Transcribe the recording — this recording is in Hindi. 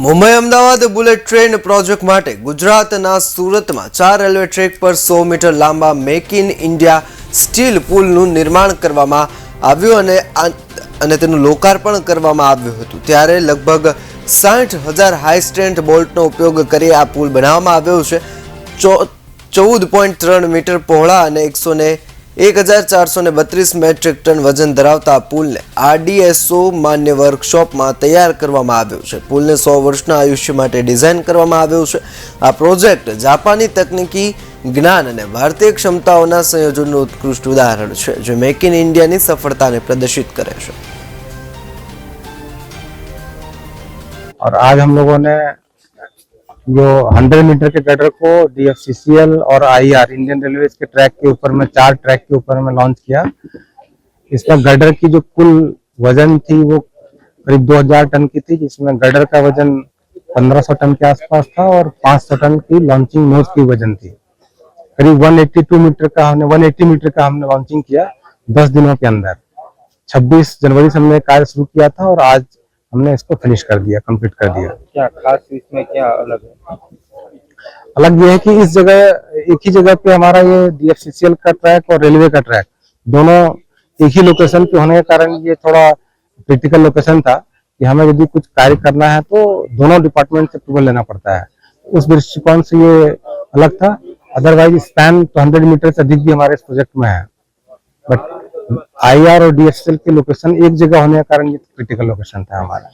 Mumbai Ahmedabad bullet train project માટે ગુજરાતના સુરતમાં ચાર રેલવે ટ્રેક પર સો મીટર લાંબા મેક ઇન ઇન્ડિયા સ્ટીલ પુલનું નિર્માણ કરવામાં આવ્યું અને અને તેનું લોકાર્પણ કરવામાં આવ્યું હતું. ત્યારે લગભગ સાઠ હજાર હાઈ સ્ટ્રેન્થ બોલ્ટનો ઉપયોગ કરી આ પુલ બનાવવામાં આવ્યો છે. ચો- ચૌદ પોઈન્ટ ત્રણ મીટર પહોળા અને એકસો ને એક હજાર ચારસો ને બત્રીસ મેટ્રિક ટન વજન ધરાવતા આ પુલને આરડીએસઓ માન્ય વર્કશોપમાં તૈયાર કરવામાં આવ્યો છે પુલને સો વર્ષના આયુષ્ય માટે ડિઝાઇન કરવામાં આવ્યો છે આ પ્રોજેક્ટ જાપાની તકનીકી જ્ઞાન અને ભારતીય ક્ષમતાઓના સંયોજનનું ઉત્કૃષ્ટ ઉદાહરણ છે જે મેક ઇન ઇન્ડિયાની સફળતાને પ્રદર્શિત કરે છે और आज हम लोगों ने जो 100 मीटर के गटर को डीएफसीसीएल और आईआर इंडियन रेलवे के ट्रैक के ऊपर में, चार ट्रैक के ऊपर में लॉन्च किया। इसमें गडर की जो कुल वज़न थी वो करीब 2000 टन की थी, जिसमें गडर का वज़न 1500 टन के आसपास था और 500 टन की लॉन्चिंग नोज़ की वज़न थी। करीब 182 मीटर का हमने 180 मीटर का हमने लॉन्चिंग किया 10 दिनों के अंदर। 26 जनवरी से हमने कार्य शुरू किया था और आज हमने इसको फिनिश कर दिया कंप्लीट कर दिया। क्या खास इसमें क्या अलग है? अलग ये है कि इस जगह एक ही जगह पे हमारा ये डीएफसीसीएल का ट्रैक और रेलवे का ट्रैक दोनों एक ही लोकेशन पे होने के कारण ये थोड़ा क्रिटिकल लोकेशन था कि हमें यदि कुछ कार्य करना है तो दोनों डिपार्टमेंट से अप्रूवल लेना पड़ता है। उस दृष्टिकोण से ये अलग था अदरवाइज़ स्पैन तो हंड्रेड मीटर से अधिक भी हमारे इस प्रोजेक्ट में है। बट आई आर और डीएसएल की लोकेशन एक जगह होने के कारण ये क्रिटिकल लोकेशन था हमारा।